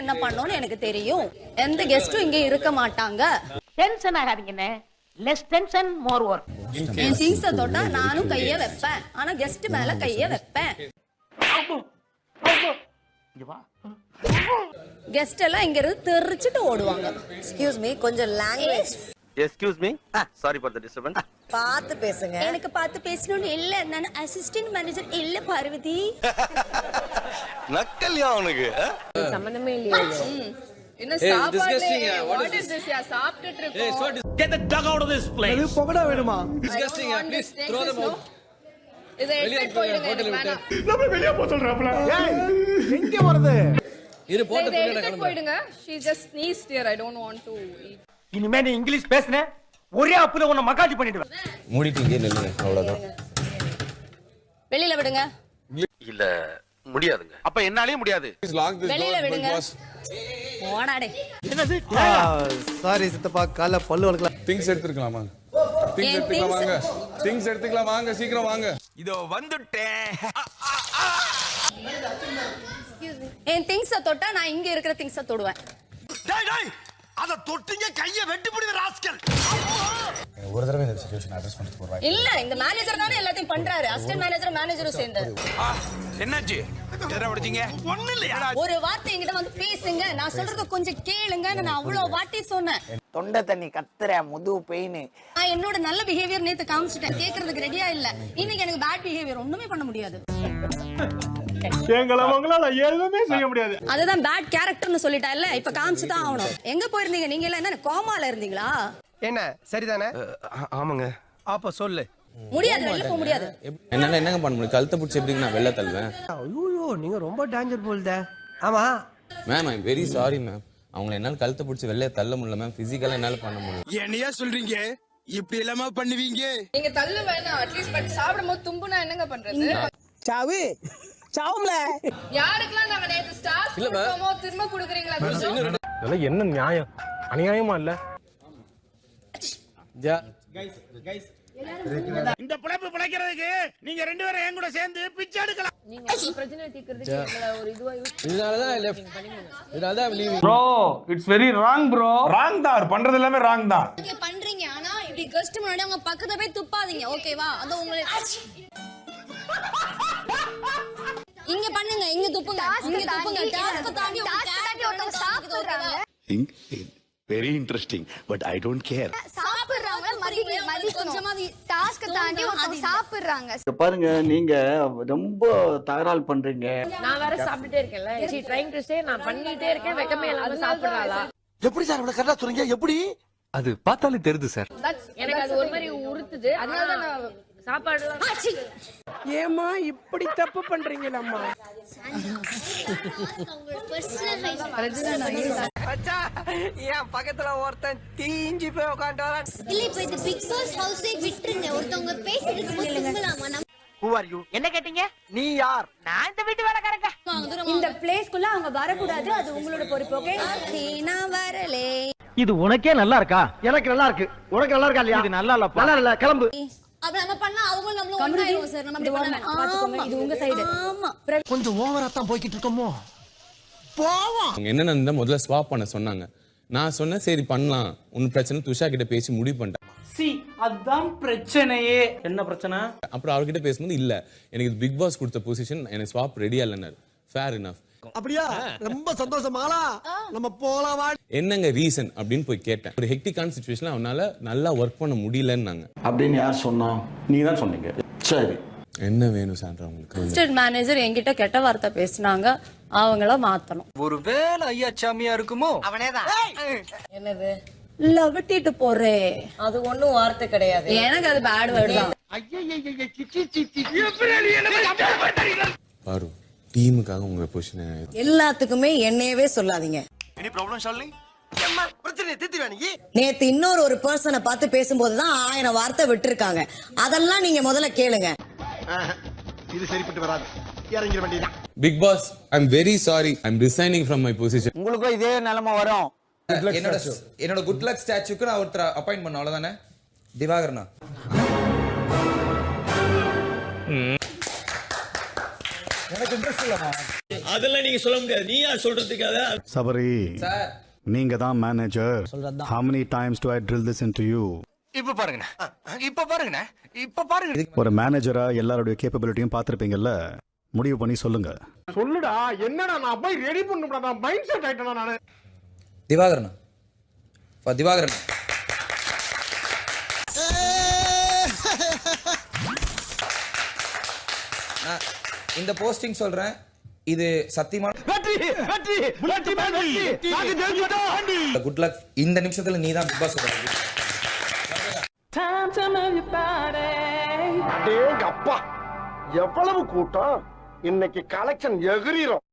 என்ன பண்ணும்னு எனக்கு தெரியும். எந்த கெஸ்டும் இங்க இருக்க மாட்டாங்க. டென்ஷன் ஆகாதீங்கண்ணே லெஸ் டென்ஷன் மோர் ஒர்க் என் திங்ஸ தொட்டா நானும் கைய வைப்பேன். ஆனா கெஸ்ட் மேல கைய வைப்பேன். கெஸ்ட் எல்லாம் இங்க இருந்து தெரிச்சிட்டு ஓடுவாங்க. எக்ஸ்கியூஸ் மீ கொஞ்சம் language excuse me sorry for the disturbance பார்த்து பேசுங்க. எனக்கு பார்த்து பேசணும்னு இல்ல. நான் அசிஸ்டன்ட் மேனேஜர் இல்ல பார்வதி. நக்கல்யா அவனுக்கு சம்பந்தமே இல்லையா. என்ன சாப்பாடு? What is this ya? சாப்பிட்டுட்டு இருக்கோம். Get the dog out of this place. disgusting please throw them out. இத எடுத்து போயிடுங்க. எனக்கு வேணாம். இரு போட்டு போயிடுங்க. She just sneezed here. I don't want to eat. இனிமே நீ இங்கிலீஷ் பேசுன? ஒரே அப்புல உன்னை மகாஜி பண்ணிடுவேன். மூடிட்டு இங்கே நில்லுங்க அவ்வளவுதான். வெளியில விடுங்க. இல்ல முடியாதுங்க. அப்ப என்னாலே முடியாது. வெளியில விடுங்க. போடாடே. சாரி சித்தப்பா காலைல பல்லு வளர்க்கலாம் திங்ஸ் எடுத்துக்கலாமா திங்ஸ் எடுத்துக்கலாம் things- வாங்க. திங்ஸ் எடுத்துக்கலாம் வாங்க சீக்கிரம் வாங்க. இதோ வந்துட்டேன். என் திங்ஸ தொட்டா நான் இங்க இருக்கிற திங்ஸ தொடுவேன். அத தொட்டிங்க கைய வெட்டி பிடிவ இந்த சுச்சுவேஷன் அட்ரஸ் பண்ணிட்டு போறேன் இல்ல இந்த மேனேஜர் தானே எல்லாத்தையும் பண்றாரு. அசிஸ்டன்ட் மேனேஜர் மேனேஜரும் சேர்ந்து. என்னாச்சு? இல்லையா? ஒரு வார்த்தை என்கிட்ட வந்து பேசுங்க. நான் சொல்றத கொஞ்சம் கேளுங்க நான் அவ்வளவு வாட்டி சொன்னேன். தொண்டை தண்ணி கத்துற முதுகு பெயின் நான் என்னோட நல்ல பிஹேவியர் நேத்து காமிச்சிட்டேன். கேக்குறதுக்கு ரெடியா இல்ல. இன்னைக்கு எனக்கு பேட் பிஹேவியர் ஒண்ணுமே பண்ண முடியாது. எங்களை உங்களால எதுவுமே செய்ய முடியாது. அதுதான் பேட் கேரக்டர்னு சொல்லிட்டா இல்ல இப்ப காமிச்சு தான் ஆகணும். எங்க போயிருந்தீங்க? நீங்க எல்லாம் என்ன கோமால இருந்தீங்களா? என்ன சரிதானே? ஆமாங்க. அப்ப சொல்லு. முடியாது வெளில போக முடியாது. என்னால என்னங்க பண்ண முடியும்? கழுத்தை பிடிச்சி எப்படி நான் வெளில தள்ளுவேன்? ஐயோ நீங்க ரொம்ப டேஞ்சர் போல்த ஆமா. Ma'am I very sorry ma'am அவங்கள என்னால கழுத்தை பிடிச்சி வெளில தள்ள முடியல மேம் பிசிக்கலா என்னால பண்ண முடியும் என்னையா சொல்றீங்க? இப்படி எல்லாமா பண்ணுவீங்க? நீங்க தள்ளு வேணாம். அட்லீஸ்ட் பட் சாப்பிடும்போது தும்புனா என்னங்க பண்றது? சாவு சாவும்ல. யாருக்கெல்லாம் நாங்க நேத்து ஸ்டார்ஸ் கொடுத்தோமோ திரும்ப குடுக்குறீங்களா இதெல்லாம் என்ன நியாயம்? அநியாயமா இல்ல? இந்த பிழைப்பு பிழைக்கிறதுக்கு நீங்க ரெண்டு பேரும் என் கூட சேர்ந்து பிச்சை எடுக்கலாம். Bro it's very wrong bro wrong தான் பண்றது எல்லாமே ராங் தான். ஓகே பண்றீங்க. ஆனா இப்படி கஸ்ட் முன்னாடி அவங்க பக்கத்துல போய் துப்பாதீங்க. ஓகேவா அது உங்களுக்கு இங்க பண்ணுங்க. இங்க துப்புங்க. இங்க துப்புங்க. டாஸ்க் தாண்டி ஒருத்தவங்க சாப்பிடுறாங்க very interesting but I don't care மதிக்கணும். டாஸ்க் தாண்டி ஒருத்தவங்க சாப்பிடுறாங்க. பாருங்க நீங்க ரொம்ப தகராறு பண்றீங்க. நான் வேற சாப்பிட்டுட்டே இருக்கேன்ல. ஷீ ட்ரைங் டு சே நான் பண்ணிட்டே இருக்கேன். வெக்கமே இல்லாம சாப்பிடுறாளா? எப்படி சார் இவ்வளவு கரெக்டா சொல்றீங்க எப்படி? அது பார்த்தாலே தெரியுது சார். எனக்கு அது ஒரு மாதிரி உறுத்துது. அதனால தான் நான் சாப்பாடுலாம் ஏமா இப்படி தப்பு பண்றீங்களம்மா. என் பக்கத்துல ஒருத்தன் தீஞ்சு போய் உட்காந்து இல்ல இப்ப இது பிக் பாஸ் ஹவுஸே விட்டுருங்க. ஒருத்தவங்க பேசிட்டு இருக்கும்போது தும்பலாமா நம்ம Who are you? என்ன கேட்டீங்க? நீ யார்? நான் இந்த வீட்டு வேலைக்காரங்க. இந்த பிளேஸ்க்குள்ள அவங்க வரக்கூடாது. அது உங்களோட பொறுப்பு ஓகே நான் வரலே. இது உனக்கே நல்லா இருக்கா? எனக்கு நல்லா இருக்கு. உனக்கு நல்லா இருக்கா இல்லையா? இது நல்லா இல்ல நல்லா இல்ல கிளம்பு. அப்ப நம்ம பண்ணா அவங்க நம்மளும் ஒண்ணாயிரும் சார். நம்ம அப்படி பண்ண வேணாம். பாத்துக்கோங்க இது உங்க சைடு ஆமா. கொஞ்சம் ஓவரா தான் போய்கிட்டு இருக்கோமோ? அவங்க என்ன நடந்தா முதல்ல ஸ்வாப் பண்ண சொன்னாங்க. நான் சொன்னேன் சரி பண்ணலாம். ஒன்னும் பிரச்சனை துஷா கிட்ட பேசி முடிவு பண்ணிட்டேன். சி அதான் பிரச்சனையே. என்ன பிரச்சனை? அப்புறம் அவர்கிட்ட பேசும்போது இல்ல. எனக்கு பிக் பாஸ் கொடுத்த பொசிஷன் எனக்கு ஸ்வாப் ரெடியா இல்லைன்னாரு. ஃபேர் இனஃப் அப்படியா? ரொம்ப சந்தோஷமாலா நம்ம போலாம் வா என்னங்க ரீசன் அப்படின்னு போய் கேட்டேன். ஒரு ஹெக்டிக்கான சுச்சுவேஷன்ல அவனால நல்லா ஒர்க் பண்ண முடியலன்னாங்க. அப்படின்னு யார் சொன்னா? நீ தான் சொன்னீங்க. சரி. என்ன வேணும் சான்றா உங்களுக்கு? அசிஸ்டன்ட் மேனேஜர் என்கிட்ட கெட்ட வார்த்தை பேசினாங்க. அவங்கள மாத்தணும். ஒருவேளை ஐயா சாமியா இருக்குமோ? அவனேதான். என்னது? லவட்டிட்டு போறே. அது ஒண்ணும் வார்த்தை கிடையாது. எனக்கு அது பேட் வேர்டு தான். பாரு டீமுக்காக உங்க பொசிஷன் எல்லாத்துக்குமே என்னையவே சொல்லாதீங்க. எனி ப்ராப்ளம் ஷாலினி வேணி நேத்து இன்னொரு ஒரு பர்சனை பார்த்து பேசும்போதுதான் ஆயிரம் வார்த்தை விட்டுருக்காங்க. அதெல்லாம் நீங்க முதல்ல கேளுங்க. இது சரிப்பட்டு வராது. இறங்கிட வேண்டியதான் Bigg Boss I very sorry I am resigning from my position உங்களுக்கும் இதே நிலைமை வரும். என்னோட என்னோட குட் லக் ஸ்டாச்சுக்கு நான் ஒருத்தர் அப்பாயிண்ட் பண்ண அவ்வளவுதானே? திவாகரனா அதெல்லாம் நீங்க சொல்ல முடியாது. நீயா சொல்றதுக்காக? சபரி நீங்க தான் manager how many times do i drill this into you? இப்ப பாருங்கண்ணா. இப்ப பாருங்கண்ணா. இப்ப பாருங்க. ஒரு மேனேஜரா எல்லாருடைய கேப்பபிலிட்டியும் பார்த்திருப்பீங்கல்ல? முடிவு பண்ணி சொல்லுங்க. சொல்லுடா என்னடா நான் போய் ரெடி பண்ணுடா நான் மைண்ட் செட் ஆயிட்டேனா நானு திவாகரன் திவாகரன் இந்த போஸ்டிங் சொல்றேன். இது சத்தியமா வெற்றி வெற்றி வெற்றி வெற்றி. நாங்க ஜெயிச்சிட்டோம் குட் லக் இந்த நிமிஷத்துல நீ தான் பிக் பாஸ் எவ்வளவு கூட்டம்? இன்னைக்கு கலெக்ஷன் எகிரிரும்.